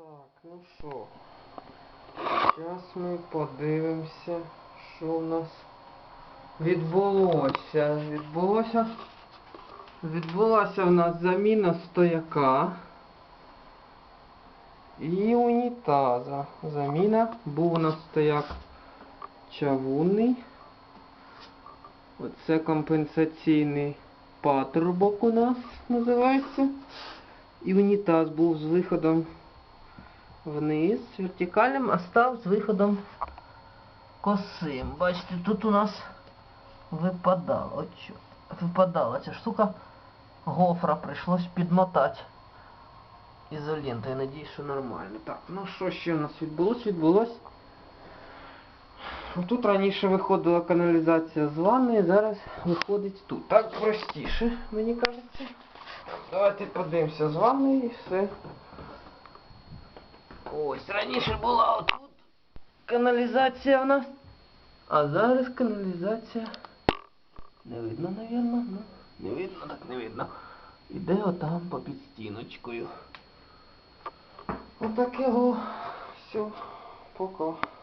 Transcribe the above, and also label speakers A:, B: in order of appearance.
A: Так, ну що, зараз ми подивимося, що в нас відбулося. Відбулося. Відбулася в нас заміна стояка і унітаза. Заміна був у нас стояк чавунний. Оце компенсаційний патрубок у нас називається. І унітаз був з виходом вниз вертикальним, а став з виходом косим. Бачите, тут у нас випадало. Випадала ця штука. Гофра прийшлось підмотати ізолентою. Надіюсь, що нормально. Так, ну що ще у нас відбулось? Відбулось. Ну, Тут раніше виходила каналізація з ванної, зараз виходить тут. Так простіше, мені кажеться. Давайте подивимося з ванної і все. Ось, раніше була отут каналізація в нас. А зараз каналізація. Не видно, навірно. Ну, не видно, так не видно. Іде отам по під стіночкою. Отак його. Все. Пока.